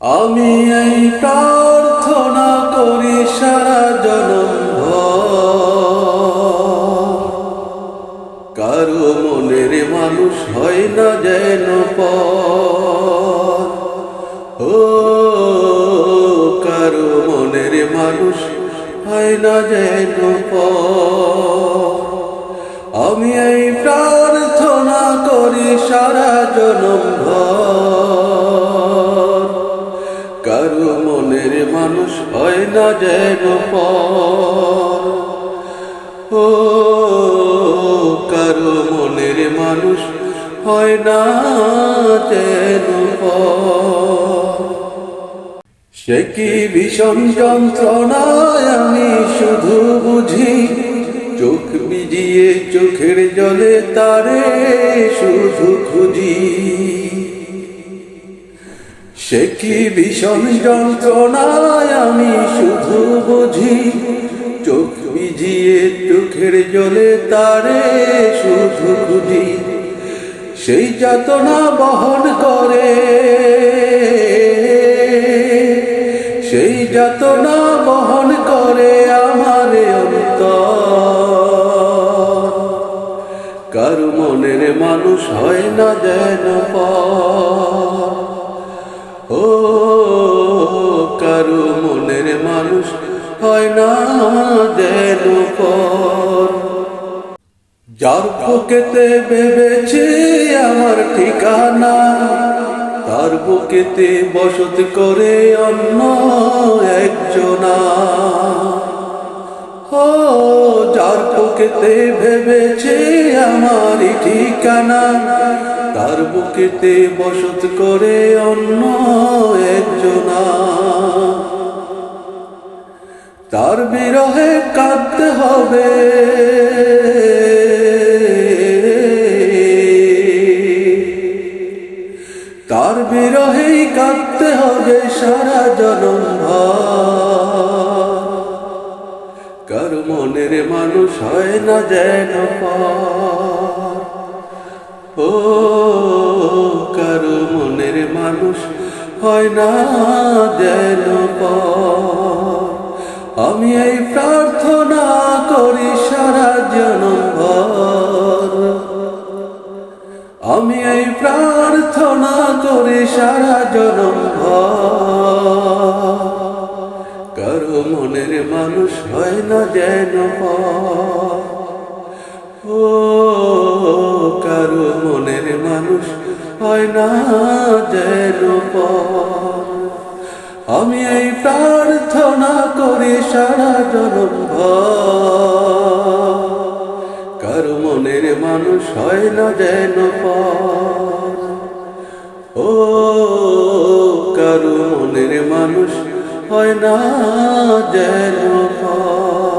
আমি এই প্রার্থনা করি সারা জনম কারও মনের মানুষ হয় না যেন ও, কারও মনের মানুষ হয় না যেন আমি এই প্রার্থনা মনের মানুষ হয় না যেন পর। ও, কারও মনের মানুষ হয় না যেন সে কি ভীষণ যন্ত্রণায় আমি শুধু বুঝি, চোখ বিজিয়ে চোখের জলে তারে শুধু খুঁজি। সে কি ভীষণ যন্ত্রণায় আমি শুধু বুঝি? চোখ ভিজিয়ে চোখের জলে তারে শুধু বুঝি সেই যাতনা বহন করে। সেই যাতনা বহন করে আমার অন্তর। কারও মনের মানুষ হয় না দেন পর। হয় না যেন যার বুকেতে ভেবেছি আমার ঠিকানা, তার বুকেতে বসত করে অন্য একজনা। ও, যার বুকেতে ভেবেছে আমার ঠিকানা, তার বুকেতে বসত করে অন্য তার বিরহে কাঁদতে হবে তার বিরহেই কাঁদতে হবে সারা জনম কার মনের মানুষ হয় না যেন। ও, কারও মনের মানুষ হয় না যেন পার। আমি এই প্রার্থনা করি সারা জনম আমি এই প্রার্থনা করি সারা জনম কারও মনের মানুষ হয় না যেন। ও, কারও মনের মানুষ হয় না যেন। আমি এই প্রার্থনা সারা জনম। কারও মনের মানুষ হয় না যেন। ও, কারও মনের মানুষ হয় না যেন পর।